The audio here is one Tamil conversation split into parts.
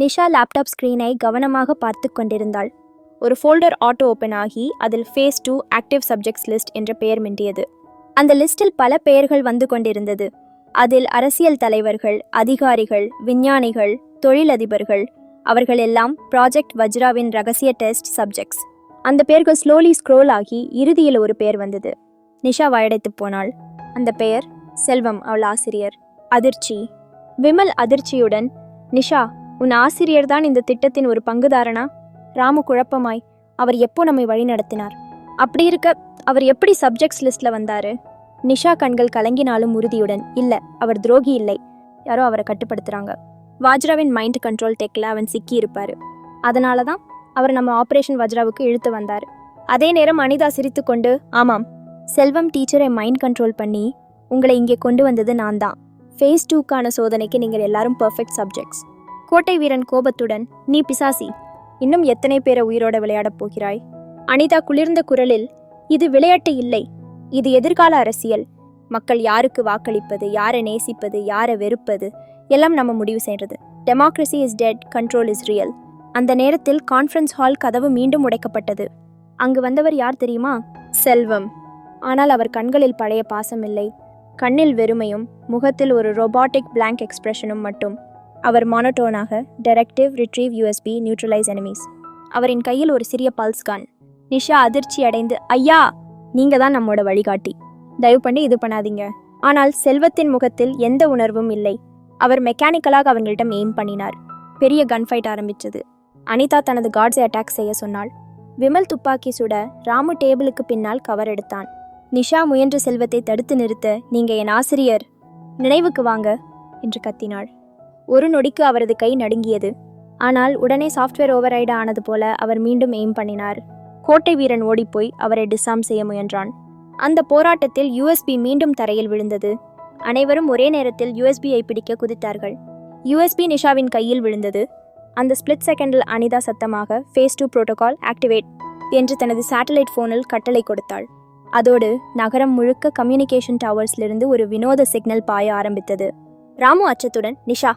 நிஷா லேப்டாப் ஸ்க்ரீனை கவனமாக பார்த்து கொண்டிருந்தாள். ஒரு ஃபோல்டர் ஆட்டோ ஓப்பன் ஆகி அதில் phase two active subjects list என்ற பெயர் மிண்டியது அந்த லிஸ்டில் பல பெயர்கள் வந்து கொண்டிருந்தது. அதில் அரசியல் தலைவர்கள் அதிகாரிகள் விஞ்ஞானிகள் தொழிலதிபர்கள் அவர்கள் எல்லாம் ப்ராஜெக்ட் வஜ்ராவின் ரகசிய டெஸ்ட் சப்ஜெக்ட்ஸ். அந்த பெயர்கள் ஸ்லோலி ஸ்க்ரோல் ஆகி இறுதியில் ஒரு பெயர் வந்தது. நிஷா வயடைத்து போனாள். அந்த பெயர் செல்வம் அவள் ஆசிரியர். அதிர்ச்சி. விமல் அதிர்ச்சியுடன் நிஷா உன் ஆசிரியர் தான் இந்த திட்டத்தின் ஒரு பங்குதாரனா? ராமு குழப்பமாய் அவர் எப்போ நம்மை வழிநடத்தினார் அப்படி இருக்க அவர் எப்படி சப்ஜெக்ட்ஸ் லிஸ்ட்ல வந்தாரு? நிஷா கண்கள் கலங்கினாலும் உறுதியுடன் இல்ல அவர் துரோகி இல்லை. யாரோ அவரை கட்டுப்படுத்துறாங்க. வாஜ்ராவின் மைண்ட் கண்ட்ரோல் டெக்ல அவன் சிக்கி இருப்பாரு அதனால தான் அவர் நம்ம ஆபரேஷன் வஜ்ராவுக்கு இழுத்து வந்தார். அதே நேரம் அனிதா சிரித்துக்கொண்டு ஆமாம் செல்வம் டீச்சரை மைண்ட் கண்ட்ரோல் பண்ணி உங்களை இங்கே கொண்டு வந்தது நான் தான். ஃபேஸ் டூக்கான சோதனைக்கு நீங்கள் எல்லாரும் பர்ஃபெக்ட் சப்ஜெக்ட்ஸ் கோட்டை வீரன் கோபத்துடன் நீ பிசாசி இன்னும் எத்தனை பேரை உயிரோட விளையாடப் போகிறாய்? அனிதா குளிர்ந்த குரலில் இது விளையாட்டு இல்லை இது எதிர்கால அரசியல். மக்கள் யாருக்கு வாக்களிப்பது யாரை நேசிப்பது யாரை வெறுப்பது எல்லாம் நம்ம முடிவு செய்கிறது democracy is dead control is real அந்த நேரத்தில் கான்ஃபரன்ஸ் ஹால் கதவு மீண்டும் உடைக்கப்பட்டது. அங்கு வந்தவர் யார் தெரியுமா? செல்வம். ஆனால் அவர் கண்களில் பழைய பாசம் இல்லை. கண்ணில் வெறுமையும் முகத்தில் ஒரு ரொபாட்டிக் பிளாங்க் எக்ஸ்பிரஷனும் மட்டும். அவர் மானோட்டோனாக directive retrieve USB neutralise enemies அவரின் கையில் ஒரு சிறிய பல்ஸ் கான் நிஷா அதிர்ச்சி அடைந்து ஐயா நீங்கள் தான் நம்மோட வழிகாட்டி. தயவு பண்ணி இது பண்ணாதீங்க. ஆனால் செல்வத்தின் முகத்தில் எந்த உணர்வும் இல்லை. அவர் மெக்கானிக்கலாக அவர்களிடம் எய்ம் பண்ணினார். பெரிய கன் ஃபைட் ஆரம்பித்தது அனிதா தனது கார்ட்ஸை அட்டாக் செய்ய சொன்னாள். விமல் துப்பாக்கி சுட ராமு டேபிளுக்கு பின்னால் கவர் எடுத்தான். நிஷா முயன்ற செல்வத்தை தடுத்து நிறுத்த நீங்கள் என் ஆசிரியர். நினைவுக்கு வாங்க என்று கத்தினாள். ஒரு நொடிக்கு அவரது கை நடுங்கியது. ஆனால் உடனே சாஃப்ட்வேர் ஓவரைடு ஆனது போல அவர் மீண்டும் எய்ம் பண்ணினார். கோட்டை வீரன் ஓடிப்போய் அவரை டிசாம் செய்ய முயன்றான். அந்த போராட்டத்தில் யூஎஸ்பி மீண்டும் தரையில் விழுந்தது. அனைவரும் ஒரே நேரத்தில் யூஎஸ்பியை பிடிக்க குதித்தார்கள். யூஎஸ்பி நிஷாவின் கையில் விழுந்தது. அந்த ஸ்பிளிட் செகண்டில் அனிதா சத்தமாக ஃபேஸ் டூ புரோட்டோகால் ஆக்டிவேட் என்று தனது சேட்டலைட் ஃபோனில் கட்டளை கொடுத்தாள். அதோடு நகரம் முழுக்க கம்யூனிகேஷன் டவர்ஸ்லிருந்து ஒரு வினோத சிக்னல் பாய ஆரம்பித்தது. ராமு அச்சத்துடன் நிஷா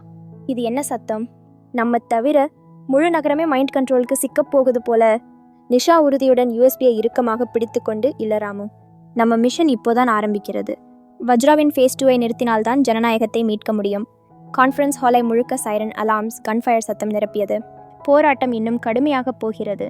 இது என்ன சத்தம்? நம்ம தவிர முழு நகரமே மைண்ட் கண்ட்ரோலுக்கு சிக்கப் போகுது போல. நிஷா உறுதியுடன் யூஎஸ்பியை இறுக்கமாக பிடித்துக்கொண்டு கொண்டு ராமு நம்ம மிஷன் இப்போதான் ஆரம்பிக்கிறது. வஜ்ராவின் ஃபேஸ் டூவை நிறுத்தினால்தான் ஜனநாயகத்தை மீட்க முடியும். கான்ஃபரன்ஸ் ஹாலை முழுக்க சைரன் அலார்ம்ஸ் கன்ஃபயர் சத்தம் நிரப்பியது. போராட்டம் இன்னும் கடுமையாக போகிறது.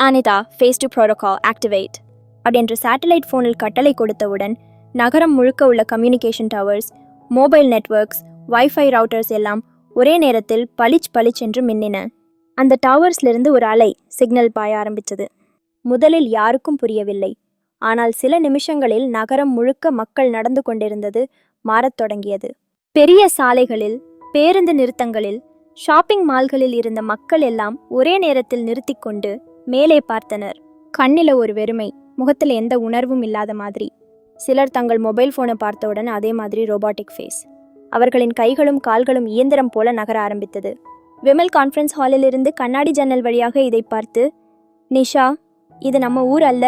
Anita phase two protocol activate அப்படின்ற சேட்டலைட் ஃபோனில் கட்டளை கொடுத்தவுடன் நகரம் முழுக்க உள்ள communication towers mobile networks wifi routers எல்லாம் ஒரே நேரத்தில் பளிச் பளிச் என்று மின்னின. அந்த டவர்ஸ்லிருந்து ஒரு அலை சிக்னல் பாய ஆரம்பித்தது முதலில் யாருக்கும் புரியவில்லை. ஆனால் சில நிமிஷங்களில் நகரம் முழுக்க மக்கள் நடந்து கொண்டிருந்தது மாறத் தொடங்கியது. பெரிய சாலைகளில் பேருந்து நிறுத்தங்களில் ஷாப்பிங் மால்களில் இருந்த மக்கள் எல்லாம் ஒரே நேரத்தில் நிறுத்திக்கொண்டு மேலே பார்த்தனர். கண்ணில ஒரு வெறுமை முகத்தில் எந்த உணர்வும் இல்லாத மாதிரி. சிலர் தங்கள் மொபைல் ஃபோனை பார்த்தவுடன் அதே மாதிரி ரோபாட்டிக் ஃபேஸ் அவர்களின் கைகளும் கால்களும் இயந்திரம் போல நகர ஆரம்பித்தது. விமல் கான்ஃபரன்ஸ் ஹாலிலிருந்து கண்ணாடி ஜன்னல் வழியாக இதை பார்த்து நிஷா இது நம்ம ஊர் அல்ல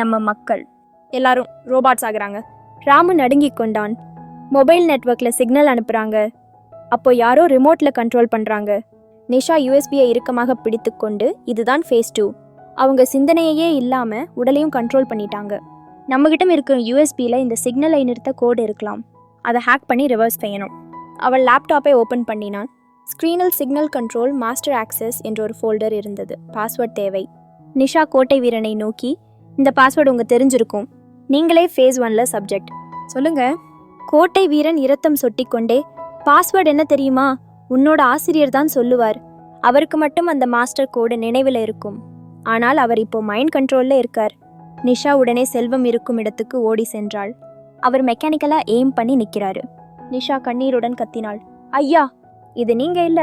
நம்ம மக்கள். எல்லாரும் ரோபாட்ஸ் ஆகுறாங்க. ராமு நடுங்கிக் கொண்டான். மொபைல் நெட்ஒர்க்கில் சிக்னல் அனுப்புகிறாங்க அப்போ யாரோ ரிமோட்டில் கண்ட்ரோல் பண்ணுறாங்க நிஷா யூஎஸ்பியை இறுக்கமாக பிடித்துக்கொண்டு இதுதான் ஃபேஸ் டூ. அவங்க சிந்தனையே இல்லாமல் உடலையும் கண்ட்ரோல் பண்ணிட்டாங்க. நம்மகிட்ட இருக்கிற யூஎஸ்பியில் இந்த சிக்னலை நிறுத்த கோடு இருக்கலாம். அதை ஹேக் பண்ணி ரிவர்ஸ் செய்யணும். அவள் லேப்டாப்பை ஓப்பன் பண்ணினான். ஸ்க்ரீனில் சிக்னல் கண்ட்ரோல் மாஸ்டர் ஆக்சஸ் என்ற ஒரு ஃபோல்டர் இருந்தது. பாஸ்வேர்ட் தேவை. நிஷா கோட்டை வீரனை நோக்கி இந்த பாஸ்வேர்டு உங்கள் தெரிஞ்சிருக்கும். நீங்களே ஃபேஸ் ஒனில் சப்ஜெக்ட் சொல்லுங்க. கோட்டை வீரன் இரத்தம் சொட்டிக்கொண்டே பாஸ்வேர்டு என்ன தெரியுமா? உன்னோட ஆசிரியர் தான் சொல்லுவார். அவருக்கு மட்டும் அந்த மாஸ்டர் கோடு நினைவில் இருக்கும். ஆனால் அவர் இப்போ மைண்ட் கண்ட்ரோலில் இருக்கார். நிஷா உடனே செல்வம் இருக்கும் இடத்துக்கு ஓடி சென்றாள். அவர் மெக்கானிக்கலா எய்ம் பண்ணி நிக்கிறாரு. நிஷா கண்ணீருடன் கத்தினாள். ஐயா இது நீங்க இல்ல.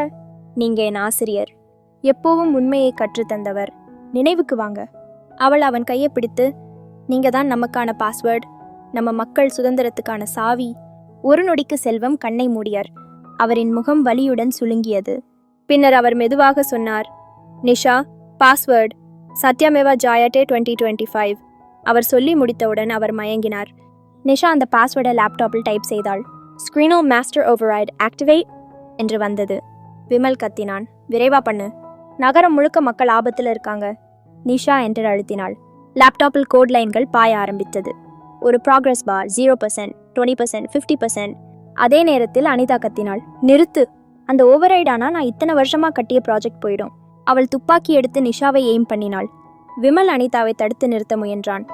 நீங்க என் ஆசிரியர். எப்போவும் உண்மையை கற்றுத்தந்தவர். நினைவுக்கு வாங்க. அவள் அவன் கையை பிடித்து நீங்க தான் நமக்கான பாஸ்வேர்ட் நம்ம மக்கள் சுதந்திரத்துக்கான சாவி. ஒரு நொடிக்கு செல்வம் கண்ணை மூடியார். அவரின் முகம் வலியுடன் சுழுங்கியது பின்னர் அவர் மெதுவாக சொன்னார் Nisha password Satyameva Jayate twenty twenty five அவர் சொல்லி முடித்தவுடன் அவர் மயங்கினார். நிஷா அந்த பாஸ்வேர்டை லேப்டாப்பில் டைப் செய்தாள். ஸ்க்ரீனோ மாஸ்டர் ஓவராய்டு ஆக்டிவேட்! என்று வந்தது. விமல் கத்தினான். விரைவா பண்ணு. நகரம் முழுக்க மக்கள் ஆபத்தில் இருக்காங்க. நிஷா என்று அழுத்தினாள். லேப்டாப்பில் கோட் லைன்கள் பாய ஆரம்பித்தது. ஒரு progress bar zero percent twenty percent fifty percent அதே நேரத்தில் அனிதா கத்தினாள். நிறுத்து. அந்த ஓவர் நான் இத்தனை வருஷமா கட்டிய ப்ராஜெக்ட் போயிடும். அவள் துப்பாக்கி எடுத்து நிஷாவை எய்ம் பண்ணினாள். விமல் அனிதாவை தடுத்து நிறுத்த முயன்றான்.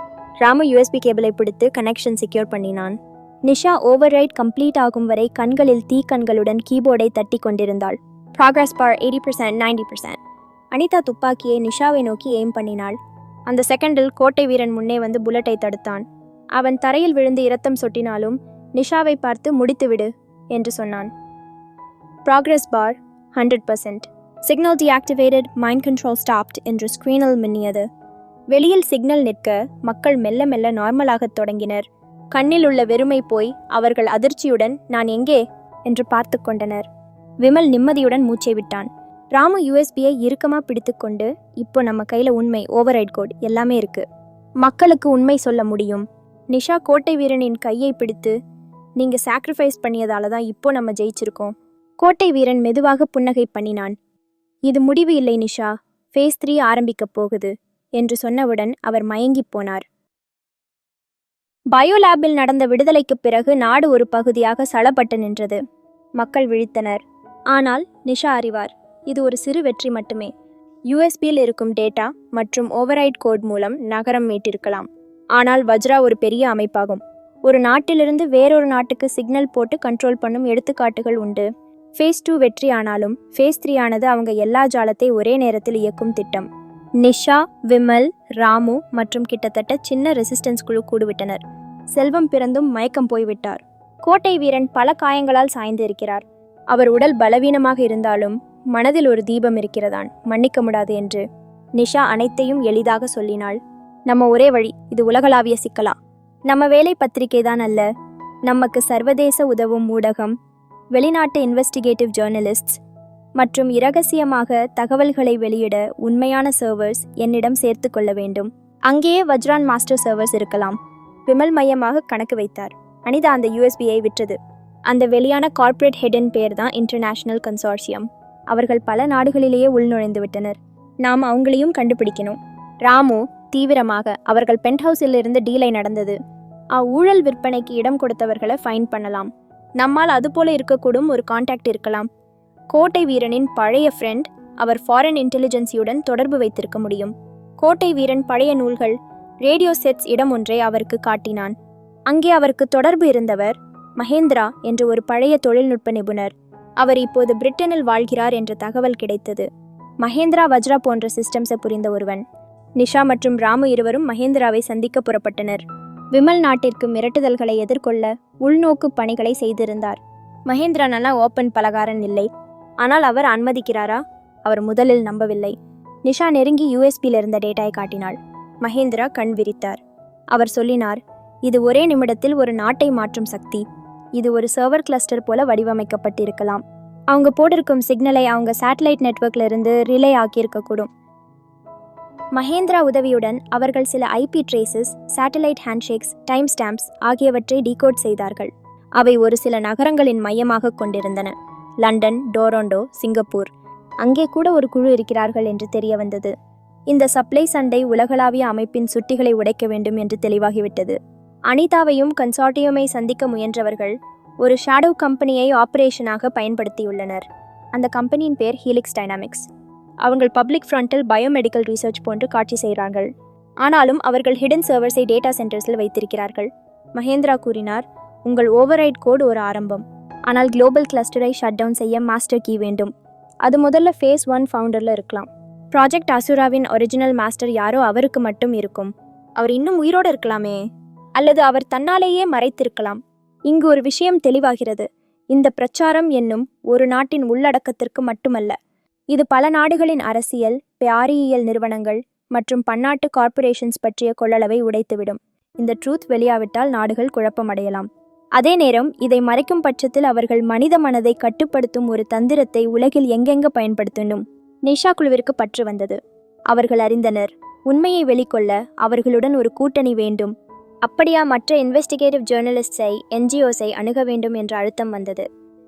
ராமு யூஎஸ்பி கேபிளை பிடித்து கனெக்ஷன் செக்யூர் பண்ணினான். நிஷா ஓவர் ரைட் கம்ப்ளீட் ஆகும் வரை கண்களில் தீக்கண்களுடன் கீபோர்டை தட்டி கொண்டிருந்தாள். Progress bar eighty percent ninety percent Anita துப்பாக்கியை நிஷாவை நோக்கி எய்ம் பண்ணினாள். அந்த செகண்டில் கோட்டை வீரன் முன்னே வந்து புல்லட்டை தடுத்தான். அவன் தரையில் விழுந்து இரத்தம் சொட்டினாலும் நிஷாவை பார்த்து முடித்துவிடு என்று சொன்னான். Progress bar hundred percent signal deactivated mind control stopped என்று ஸ்க்ரீனில் மின்னியது. வெளியில் சிக்னல் நிற்க மக்கள் மெல்ல மெல்ல நார்மலாகத் தொடங்கினர். கண்ணில் உள்ள வெறுமை போய் அவர்கள் அதிர்ச்சியுடன் நான் எங்கே என்று பார்த்து கொண்டனர். விமல் நிம்மதியுடன் மூச்சை விட்டான். ராமு யூஎஸ்பியை இறுக்கமாக பிடித்துக்கொண்டு இப்போ நம்ம கையில் உண்மை ஓவர் கோட் எல்லாமே இருக்கு. மக்களுக்கு உண்மை சொல்ல முடியும். நிஷா கோட்டை வீரனின் கையை பிடித்து நீங்கள் சாக்ரிஃபைஸ் பண்ணியதால தான் இப்போ நம்ம ஜெயிச்சிருக்கோம் கோட்டை வீரன் மெதுவாக புன்னகை பண்ணினான். இது முடிவு இல்லை நிஷா. ஃபேஸ் த்ரீ ஆரம்பிக்கப் போகுது. என்று சொன்னவுடன் அவர் மயங்கிப் போனார். பயோலேபில் நடந்த விடுதலைக்குப் பிறகு நாடு ஒரு பகுதியாக சளப்பட்டு நின்றது. மக்கள் விழித்தனர். ஆனால் நிஷா அறிவார் இது ஒரு சிறு வெற்றி மட்டுமே. யூஎஸ்பியில் இருக்கும் டேட்டா மற்றும் ஓவரைட் கோட் மூலம் நகரம் மீட்டிருக்கலாம். ஆனால் வஜ்ரா ஒரு பெரிய அமைப்பாகும். ஒரு நாட்டிலிருந்து வேறொரு நாட்டுக்கு சிக்னல் போட்டு கண்ட்ரோல் பண்ணும் எடுத்துக்காட்டுகள் உண்டு. ஃபேஸ் டூ வெற்றி ஆனாலும் ஃபேஸ் த்ரீ ஆனது அவங்க எல்லா ஜாலத்தை ஒரே நேரத்தில் இயக்கும் திட்டம். நிஷா விமல் ராமு மற்றும் கிட்டத்தட்ட சின்ன ரெசிஸ்டன்ஸ் குழு கூடுவிட்டனர். செல்வம் பிறந்தும் மயக்கம் போய்விட்டார். கோட்டை வீரன் பல காயங்களால் சாய்ந்து இருக்கிறார். அவர் உடல் பலவீனமாக இருந்தாலும் மனதில் ஒரு தீபம் இருக்கிறதான் மன்னிக்க முடியாது என்று நிஷா அனைத்தையும் எளிதாக சொல்லினாள். நம்ம ஒரே வழி இது உலகளாவிய சிக்கலா? நம்ம வேலை பத்திரிகை தான் அல்ல. நமக்கு சர்வதேச உதவும் ஊடகம். வெளிநாட்டு இன்வெஸ்டிகேட்டிவ் ஜேர்னலிஸ்ட்ஸ் மற்றும் இரகசியமாக தகவல்களை வெளியிட உண்மையான சர்வர்ஸ் என்னிடம் சேர்த்து கொள்ள வேண்டும். அங்கேயே வஜ்ரான் மாஸ்டர் சர்வர்ஸ் இருக்கலாம். விமல் மையமாக கணக்கு வைத்தார். அனிதா அந்த யூஎஸ்பியை விற்றது. அந்த வெளியான கார்ப்பரேட் ஹெட்டின் பேர் தான் இன்டர்நேஷனல் கன்சார்சியம் அவர்கள் பல நாடுகளிலேயே உள்நுழைந்து விட்டனர். நாம் அவங்களையும் கண்டுபிடிக்கணும். ராமு தீவிரமாக அவர்கள் பென்ட் ஹவுஸில் இருந்து டீலை நடந்தது. ஆ ஊழல் விற்பனைக்கு இடம் கொடுத்தவர்களை ஃபைன் பண்ணலாம். நம்மால் அதுபோல இருக்கக்கூடும் ஒரு காண்டாக்ட் இருக்கலாம். கோட்டை வீரனின் பழைய ஃப்ரெண்ட் அவர் ஃபாரின் இன்டெலிஜென்சியுடன் தொடர்பு வைத்திருக்க முடியும். கோட்டை வீரன் பழைய நூல்கள் ரேடியோ செட்ஸ் இடம் ஒன்றை அவருக்கு காட்டினான். அங்கே அவருக்கு தொடர்பு இருந்தவர் மகேந்திரா என்ற ஒரு பழைய தொழில்நுட்ப நிபுணர். அவர் இப்போது பிரிட்டனில் வாழ்கிறார் என்ற தகவல் கிடைத்தது. மகேந்திரா வஜ்ரா போன்ற சிஸ்டம்ஸை புரிந்த ஒருவன். நிஷா மற்றும் ராமு இருவரும் மகேந்திராவை சந்திக்க புறப்பட்டனர். விமல் நாட்டிற்கு மிரட்டுதல்களை எதிர்கொள்ள உள்நோக்கு பணிகளை செய்திருந்தார். மகேந்திரா நல்லா ஓப்பன் பலகாரன் இல்லை. ஆனால் அவர் அனுமதிக்கிறாரா? அவர் முதலில் நம்பவில்லை. நிஷா நெருங்கி யூஎஸ்பியில் இருந்த டேட்டாயை காட்டினாள். மகேந்திரா கண் விரித்தார். அவர் சொல்லினார் இது ஒரே நிமிடத்தில் ஒரு நாட்டை மாற்றும் சக்தி. இது ஒரு சர்வர் கிளஸ்டர் போல வடிவமைக்கப்பட்டிருக்கலாம். அவங்க போட்டிருக்கும் சிக்னலை அவங்க சேட்டலைட் நெட்ஒர்க்ல இருந்து ரிலே ஆக்கியிருக்கக்கூடும். மகேந்திரா உதவியுடன் அவர்கள் சில IP traces satellite handshakes time stamps ஆகியவற்றை டீகோட் செய்தார்கள். அவை ஒரு சில நகரங்களின் மையமாக கொண்டிருந்தன. London Toronto Singapore. அங்கே கூட ஒரு குழு இருக்கிறார்கள் என்று தெரிய வந்தது இந்த சப்ளை சண்டை உலகளாவிய அமைப்பின் சுட்டிகளை உடைக்க வேண்டும் என்று தெளிவாகிவிட்டது. அனிதாவையும் கன்சார்டியமை சந்திக்க முயன்றவர்கள் ஒரு ஷேடோ கம்பெனியை ஆபரேஷனாக பயன்படுத்தியுள்ளனர். அந்த கம்பெனியின் பேர் ஹீலிக்ஸ் டைனாமிக்ஸ். அவங்கள் பப்ளிக் ஃப்ரண்டில் பயோமெடிக்கல் ரிசர்ச் போன்று காட்சி செய்கிறார்கள். ஆனாலும் அவர்கள் ஹிடன் சர்வர்ஸை டேட்டா சென்டர்ஸில் வைத்திருக்கிறார்கள். மகேந்திரா கூறினார் உங்கள் ஓவர்ரைட் கோட் ஒரு ஆரம்பம். ஆனால் குளோபல் கிளஸ்டரை ஷட் டவுன் செய்ய மாஸ்டர் கீ வேண்டும். அது முதல்ல ஃபேஸ் ஒன் ஃபவுண்டரில் இருக்கலாம். ப்ராஜெக்ட் அசுராவின் ஒரிஜினல் மாஸ்டர் யாரோ அவருக்கு மட்டும் இருக்கும். அவர் இன்னும் உயிரோடு இருக்கலாமே? அல்லது அவர் தன்னாலேயே மறைத்திருக்கலாம்? இங்கு ஒரு விஷயம் தெளிவாகிறது. இந்த பிரச்சாரம் என்னும் ஒரு நாட்டின் உள்ளடக்கத்திற்கு மட்டுமல்ல. இது பல நாடுகளின் அரசியல் பியாரியியல் நிறுவனங்கள் மற்றும் பன்னாட்டு கார்ப்பரேஷன்ஸ் பற்றிய கொள்ளளவை உடைத்துவிடும். இந்த ட்ரூத் வெளியாவிட்டால் நாடுகள் குழப்பமடையலாம். அதே நேரம் இதை மறைக்கும் பட்சத்தில் அவர்கள் மனித மனதை கட்டுப்படுத்தும் ஒரு தந்திரத்தை உலகில் எங்கெங்க பயன்படுத்தணும்? நிஷா குழுவிற்கு பற்று வந்தது. அவர்கள் அறிந்தனர் உண்மையை வெளிக்கொள்ள அவர்களுடன் ஒரு கூட்டணி வேண்டும். அப்படியா மற்ற இன்வெஸ்டிகேட்டிவ் ஜேர்னலிஸ்ட்ஸை என்ஜிஓஸை அணுக வேண்டும் என்ற அழுத்தம் வந்தது.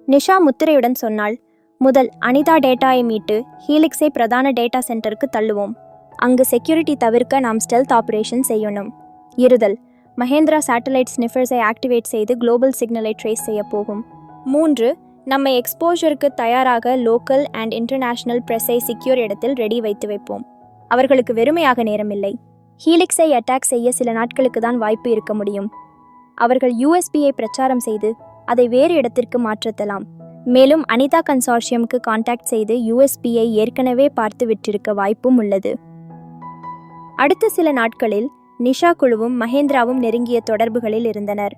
நிஷா முத்திரையுடன் சொன்னால் முதல் அனிதா டேட்டாவை மீட்டு ஹீலிக்ஸை பிரதான டேட்டா சென்டருக்கு தள்ளுவோம். அங்கு செக்யூரிட்டி தவிர்க்க நாம் ஸ்டெல்த் ஆபரேஷன் செய்யணும். இருதல் மஹேந்திரா சேட்டலைட் ஸ்னிஃபர்ஸை ஆக்டிவேட் செய்து குளோபல் சிக்னலை ட்ரேஸ் செய்ய போகும். மூன்று நம்ம எக்ஸ்போஷருக்கு தயாராக லோக்கல் அண்ட் இன்டர்நேஷனல் ப்ரெஸ்ஸை சிக்யூர் இடத்தில் ரெடி வைத்து வைப்போம். அவர்களுக்கு வெறுமையாக நேரமில்லை. ஹீலிக்ஸை அட்டாக் செய்ய சில நாட்களுக்கு தான் வாய்ப்பு இருக்க முடியும். அவர்கள் யூஎஸ்பியை பிரச்சாரம் செய்து அதை வேறு இடத்திற்கு மாற்றத்தலாம். மேலும் அனிதா கன்சார்ஷியம்க்கு காண்டாக்ட் செய்து யூஎஸ்பியை ஏற்கனவே பார்த்து விட்டிருக்க வாய்ப்பும் உள்ளது. அடுத்த சில நாட்களில் நிஷா குழுவும் மகேந்திராவும் நெருங்கிய தொடர்புகளில் இருந்தனர்.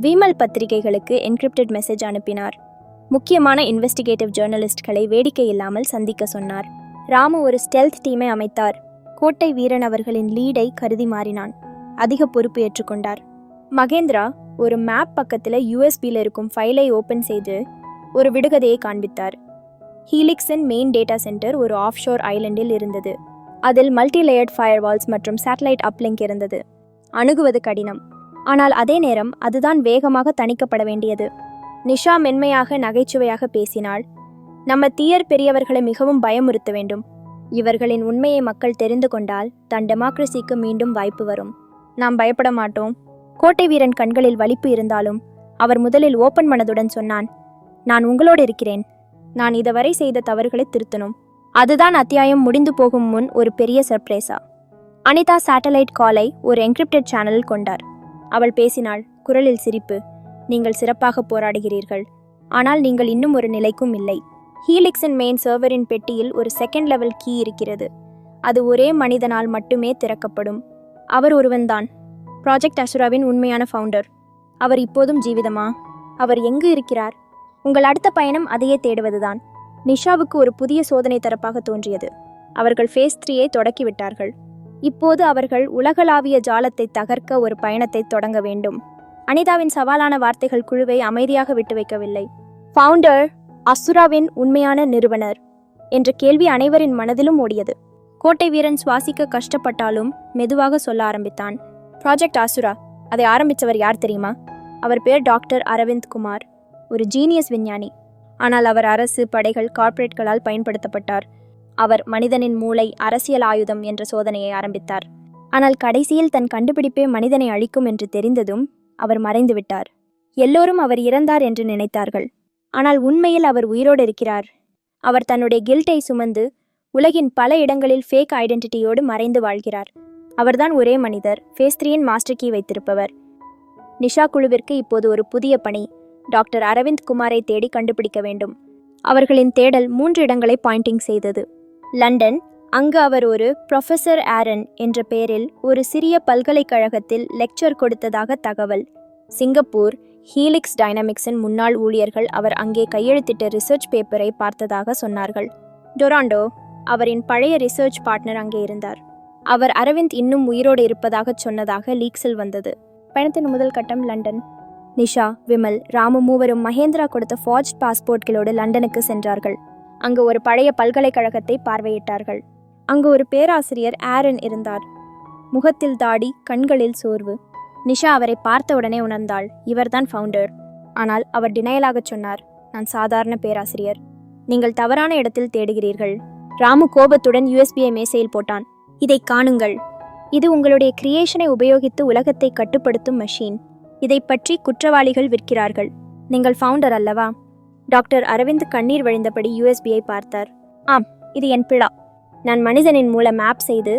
விமல் பத்திரிகைகளுக்கு என்கிரிப்டட் மெசேஜ் அனுப்பினார். முக்கியமான இன்வெஸ்டிகேட்டிவ் ஜேர்னலிஸ்ட்களை வேடிக்கை இல்லாமல் சந்திக்க சொன்னார். ராமு ஒரு ஸ்டெல்த் டீமை அமைத்தார். கோட்டை வீரன் அவர்களின் லீடை கருதி மாறினான். அதிக பொறுப்பு ஏற்றுக்கொண்டார். மகேந்திரா ஒரு மேப் பக்கத்தில் யூஎஸ்பியில் இருக்கும் ஃபைலை ஓப்பன் செய்து ஒரு விடுகதையை காண்பித்தார். ஹீலிக்ஸின் மெயின் டேட்டா சென்டர் ஒரு ஆஃப்ஷோர் ஐலண்டில் இருந்தது. அதில் மல்டி லேயர்ட் ஃபயர்வால்ஸ் மற்றும் சேட்டலைட் அப்லிங்க் இருந்தது. அணுகுவது கடினம். ஆனால் அதே நேரம் அதுதான் வேகமாக தணிக்கப்பட வேண்டியது. நிஷா மென்மையாக நகைச்சுவையாக பேசினாள். நம்ம தீயர் பெரியவர்களை மிகவும் பயமுறுத்த வேண்டும். இவர்களின் உண்மையை மக்கள் தெரிந்து கொண்டால் தன் டெமோக்ரஸிக்கு மீண்டும் வாய்ப்பு வரும். நாம் பயப்பட மாட்டோம். கோட்டை வீரன் கண்களில் வலிப்பு இருந்தாலும் அவர் முதலில் ஓப்பன் மனதுடன் சொன்னான் நான் உங்களோடு இருக்கிறேன். நான் இதுவரை செய்த தவறுகளை திருத்தணும். அதுதான் அத்தியாயம் முடிந்து போகும் முன் ஒரு பெரிய சர்ப்ரைஸா. அனிதா சேட்டலைட் காலை ஒரு என்கிரிப்டட் சேனலில் கொண்டார். அவள் பேசினாள் குரலில் சிரிப்பு நீங்கள் சிறப்பாக போராடுகிறீர்கள். ஆனால் நீங்கள் இன்னும் ஒரு நிலைக்கும் இல்லை. ஹீலிக்ஸின் மெயின் சர்வரின் பெட்டியில் ஒரு செகண்ட் லெவல் கீ இருக்கிறது. அது ஒரே மனிதனால் மட்டுமே திறக்கப்படும். அவர் ஒருவன்தான். ப்ராஜெக்ட் அசுராவின் உண்மையான ஃபவுண்டர் அவர் இப்போதும் ஜீவிதமா? அவர் எங்கு இருக்கிறார்? உங்கள் அடுத்த பயணம் அதையே தேடுவதுதான். நிஷாவுக்கு ஒரு புதிய சோதனை தரப்பாக தோன்றியது. அவர்கள் ஃபேஸ் த்ரீயை தொடக்கிவிட்டார்கள். இப்போது அவர்கள் உலகளாவிய ஜாலத்தை தகர்க்க ஒரு பயணத்தை தொடங்க வேண்டும். அனிதாவின் சவாலான வார்த்தைகள் குழுவை அமைதியாக விட்டு வைக்கவில்லை. ஃபவுண்டர் அசுராவின் உண்மையான நிறுவனர் என்ற கேள்வி அனைவரின் மனதிலும் ஓடியது. கோட்டை வீரன் சுவாசிக்க கஷ்டப்பட்டாலும் மெதுவாக சொல்ல ஆரம்பித்தான். ப்ராஜெக்ட் அசுரா அதை ஆரம்பித்தவர் யார் தெரியுமா? அவர் பேர் டாக்டர் அரவிந்த் குமார் ஒரு ஜீனியஸ் விஞ்ஞானி. ஆனால் அவர் அரசு படைகள் கார்ப்பரேட்களால் பயன்படுத்தப்பட்டார். அவர் மனிதனின் மூளை அரசியல் ஆயுதம் என்ற சோதனையை ஆரம்பித்தார். ஆனால் கடைசியில் தன் கண்டுபிடிப்பே மனிதனை அழிக்கும் என்று தெரிந்ததும் அவர் மறைந்துவிட்டார். எல்லோரும் அவர் இறந்தார் என்று நினைத்தார்கள். ஆனால் உண்மையில் அவர் உயிரோடு இருக்கிறார். அவர் தன்னுடைய கில்ட்டை சுமந்து உலகின் பல இடங்களில் ஃபேக் ஐடென்டிட்டியோடு மறைந்து வாழ்கிறார். அவர்தான் ஒரே மனிதர் ஃபேஸ்திரியின் மாஸ்டர் கீ வைத்திருப்பவர். நிஷா குழுவிற்கு இப்போது ஒரு புதிய பணி டாக்டர் அரவிந்த் குமாரை தேடி கண்டுபிடிக்க வேண்டும். அவர்களின் தேடல் மூன்று இடங்களை பாயிண்டிங் செய்தது. லண்டன் அங்கு அவர் ஒரு ப்ரொஃபசர் ஆரன் என்ற பெயரில் ஒரு சிறிய பல்கலைக்கழகத்தில் லெக்சர் கொடுத்ததாக தகவல். சிங்கப்பூர் ஹீலிக்ஸ் டைனமிக்ஸின் முன்னாள் ஊழியர்கள் அவர் அங்கே கையெழுத்திட்ட ரிசர்ச் பேப்பரை பார்த்ததாக சொன்னார்கள். டொராண்டோ அவரின் பழைய ரிசர்ச் பார்ட்னர் அங்கே இருந்தார். அவர் அரவிந்த் இன்னும் உயிரோடு இருப்பதாகச் சொன்னதாக லீக்ஸில் வந்தது. பயணத்தின் முதல் கட்டம் லண்டன். நிஷா விமல் ராமு மூவரும் மகேந்திரா கொடுத்த ஃபார்ஜ் பாஸ்போர்ட்களோடு லண்டனுக்கு சென்றார்கள். அங்கு ஒரு பழைய பல்கலைக்கழகத்தை பார்வையிட்டார்கள். அங்கு ஒரு பேராசிரியர் ஆரன் இருந்தார். முகத்தில் தாடி கண்களில் சோர்வு. நிஷா அவரை பார்த்த உடனே உணர்ந்தாள். இவர்தான் ஃபவுண்டர் ஆனால் அவர் டினையலாகச் சொன்னார். நான் சாதாரண பேராசிரியர். நீங்கள் தவறான இடத்தில் தேடுகிறீர்கள். ராமு கோபத்துடன் யூஎஸ்பிஐ மேசையில் போட்டான். இதை காணுங்கள். இது உங்களுடைய கிரியேஷனை உபயோகித்து உலகத்தை கட்டுப்படுத்தும் மெஷின் இதை பற்றி குற்றவாளிகள் விற்கிறார்கள். நீங்கள் ஃபவுண்டர் அல்லவா? டாக்டர் அரவிந்த் கண்ணீர் வழிந்தபடி யூஎஸ்பியை பார்த்தார். ஆம் இது என் பிழா. நான் மனிதனின் மூலம் மேப் செய்து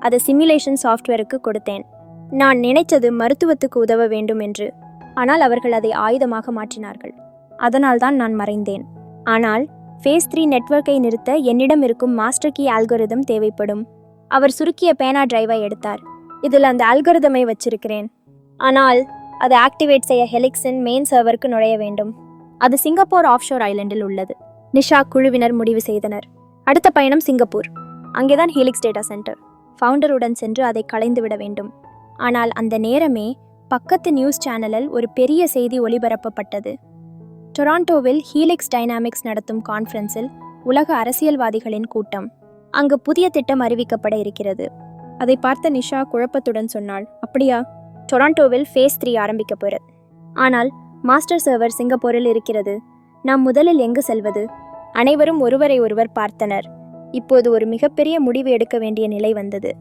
அதை சிமுலேஷன் சாஃப்ட்வேருக்கு கொடுத்தேன். நான் நினைத்தது மருத்துவத்துக்கு உதவ வேண்டும் என்று. ஆனால் அவர்கள் அதை ஆயுதமாக மாற்றினார்கள். அதனால்தான் நான் மறைந்தேன். ஆனால் ஃபேஸ் த்ரீ நெட்வொர்க்கை நிறுத்த என்னிடம் இருக்கும் மாஸ்டர் கீ ஆல்கோரிதம் தேவைப்படும். அவர் சுருக்கிய பேனா டிரைவை எடுத்தார். இதில் அந்த ஆல்கோரிதமை வச்சிருக்கிறேன். ஆனால் அதை ஆக்டிவேட் செய்ய ஹெலிக்ஸின் மெயின் சர்வருக்கு நுழைய வேண்டும். அது சிங்கப்பூர் ஆஃப்ஷோர் ஐலண்டில் உள்ளது. நிஷா குழுவினர் முடிவு செய்தனர். அடுத்த பயணம் சிங்கப்பூர். அங்கேதான் ஹீலிக்ஸ் டேட்டா சென்டர் ஃபவுண்டருடன் சென்று அதை களைந்துவிட வேண்டும். ஆனால் அந்த நேரமே பக்கத்து நியூஸ் சேனலில் ஒரு பெரிய செய்தி ஒளிபரப்பப்பட்டது. டொராண்டோவில் ஹீலிக்ஸ் டைனாமிக்ஸ் நடத்தும் கான்ஃபரன்ஸில் உலக அரசியல்வாதிகளின் கூட்டம். அங்கு புதிய திட்டம் அறிவிக்கப்பட இருக்கிறது. அதை பார்த்த நிஷா குழப்பத்துடன் சொன்னாள் அப்படியா? டொராண்டோவில் ஃபேஸ் த்ரீ ஆரம்பிக்க போகிறது. ஆனால் மாஸ்டர் சர்வர் சிங்கப்பூரில் இருக்கிறது. நாம் முதலில் எங்கு செல்வது? அனைவரும் ஒருவரை ஒருவர் பார்த்தனர். இப்போது ஒரு மிகப்பெரிய முடிவு எடுக்க வேண்டிய நிலை வந்தது.